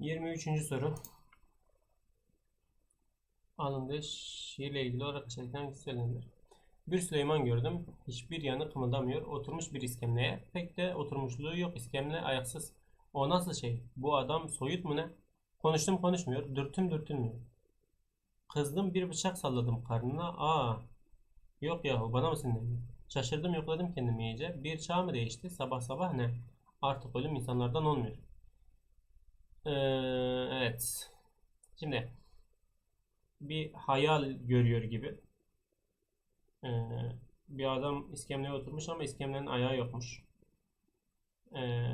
23. soru. Alındı. Şiirle ilgili olarak hangisi söylenir? Bir Süleyman gördüm. Hiçbir yanı kımıldamıyor. Oturmuş bir iskemleye. Pek de oturmuşluğu yok. İskemle ayaksız. O nasıl şey? Bu adam soyut mu ne? Konuştum konuşmuyor. Dürtüm dürtülmüyor. Kızdım bir bıçak salladım karnına. Aa. Yok yahu bana mı sinirlendin? Şaşırdım yokladım kendimi iyice. Bir çağ mı değişti? Sabah sabah ne? Artık ölüm insanlardan olmuyor. Ee, evet. Şimdi bir hayal görüyor gibi. Ee, bir adam iskemleye oturmuş ama iskemlenin ayağı yokmuş. Ee,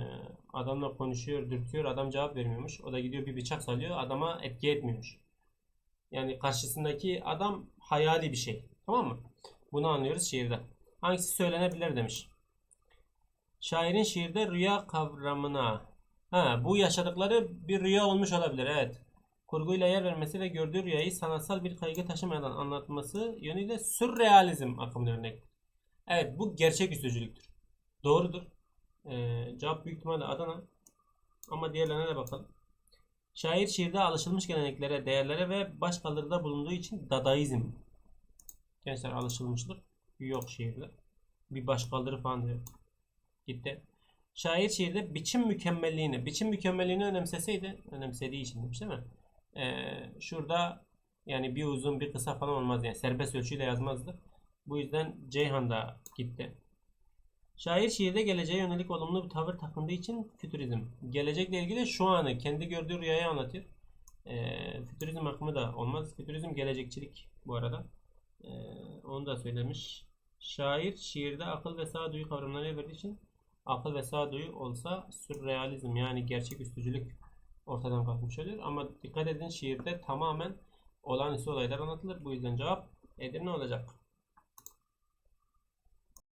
adamla konuşuyor, dürtüyor. Adam cevap vermiyormuş. O da gidiyor bir bıçak salıyor. Adama etki etmiyormuş. Yani karşısındaki adam hayali bir şey. Tamam mı? Bunu anlıyoruz şiirde. Hangisi söylenebilir demiş. Şairin şiirde rüya kavramına ha, bu yaşadıkları bir rüya olmuş olabilir. Evet. Kurguyla yer vermesi ve gördüğü rüyayı sanatsal bir kaygı taşımadan anlatması yönüyle sürrealizm akımına örnek. Evet bu gerçeküstücülüktür. Doğrudur. Ee, cevap büyük ihtimalle Adana. Ama diğerlerine de bakalım. Şair şiirde alışılmış geleneklere, değerlere ve başkaldırıda bulunduğu için dadaizm. Gençler alışılmışlık yok şiirde. Bir başkaldırı falan da yok. Gitti. Şair şiirde biçim mükemmelliğini, biçim mükemmelliğini önemseseydi, önemsediği için demiş değil mi? Ee, şurada yani bir uzun bir kısa falan olmaz yani serbest ölçüyle yazmazdı. Bu yüzden Ceyhan da gitti. Şair şiirde geleceğe yönelik olumlu bir tavır takındığı için fütürizm. Gelecekle ilgili şu anı kendi gördüğü rüyayı anlatır. Ee, fütürizm akımı da olmaz. Fütürizm gelecekçilik bu arada. Ee, onu da söylemiş. Şair şiirde akıl ve sağduyu kavramlarına verdiği için akıl ve sağduyu olsa sürrealizm yani gerçeküstücülük ortadan kalkmış oluyor. Ama dikkat edin şiirde tamamen olağanüstü olaylar anlatılır. Bu yüzden cevap Edirne olacak.